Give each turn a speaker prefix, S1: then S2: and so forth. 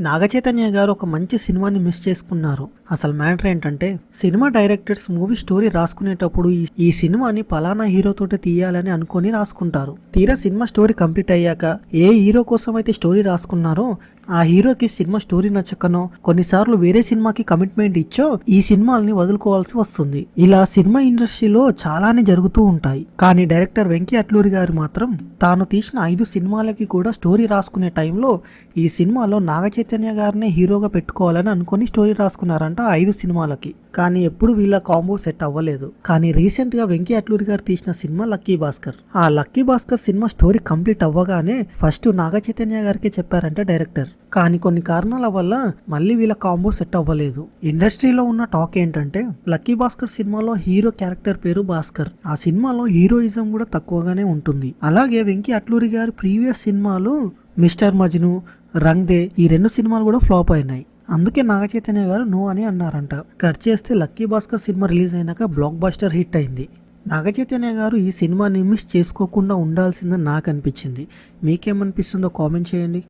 S1: నాగచైతన్య గారు ఒక మంచి సినిమాని మిస్ చేసుకున్నారు. అసలు మ్యాటర్ ఏంటంటే సినిమా డైరెక్టర్స్ మూవీ స్టోరీ రాసుకునేటప్పుడు ఈ- సినిమాని పలానా హీరోతోటి తీయాలని అనుకొని రాసుకుంటారు. తీరా సినిమా స్టోరీ కంప్లీట్ అయ్యాక ఏ హీరో కోసం అయితే స్టోరీ రాసుకున్నారో ఆ హీరోకి సినిమా స్టోరీ నచ్చకనో కొన్నిసార్లు వేరే సినిమాకి కమిట్మెంట్ ఇచ్చో ఈ సినిమాల్ని వదులుకోవాల్సి వస్తుంది. ఇలా సినిమా ఇండస్ట్రీలో చాలానే జరుగుతూ ఉంటాయి. కానీ డైరెక్టర్ వెంకీ అట్లూరి గారు మాత్రం తాను తీసిన ఐదు సినిమాలకి కూడా స్టోరీ రాసుకునే టైంలో ఈ సినిమాలో నాగ చైతన్య గారినే హీరోగా పెట్టుకోవాలని అనుకొని స్టోరీ రాసుకున్నారంట ఐదు సినిమాలకి. కానీ ఎప్పుడు వీళ్ళ కాంబో సెట్ అవ్వలేదు. కానీ రీసెంట్గా వెంకీ అట్లూరి గారు తీసిన సినిమా లక్కీ భాస్కర్. ఆ Lucky Bhaskar cinema story complete అవ్వగానే ఫస్ట్ నాగ చైతన్య గారికి చెప్పారంట డైరెక్టర్. కానీ కొన్ని కారణాల వల్ల మళ్ళీ వీళ్ళ కాంబో సెట్ అవ్వలేదు. ఇండస్ట్రీలో ఉన్న టాక్ ఏంటంటే లక్కీ భాస్కర్ సినిమాలో హీరో క్యారెక్టర్ పేరు భాస్కర్. ఆ సినిమాలో హీరోయిజం కూడా తక్కువగానే ఉంటుంది. అలాగే వెంకీ అట్లూరి గారి ప్రీవియస్ సినిమాలు మిస్టర్ మజ్ను రంగ్ దే ఈ రెండు సినిమాలు కూడా ఫ్లాప్ అయినాయి. అందుకే నాగ చైతన్య గారు నో అని అన్నారంట. కట్ చేస్తే లక్కీ భాస్కర్ సినిమా రిలీజ్ అయినాక బ్లాక్ బాస్టర్ హిట్ అయింది. నాగ చైతన్య గారు ఈ సినిమాని మిస్ చేసుకోకుండా ఉండాల్సిందని నాకు అనిపించింది. మీకేమనిపిస్తుందో కామెంట్ చేయండి.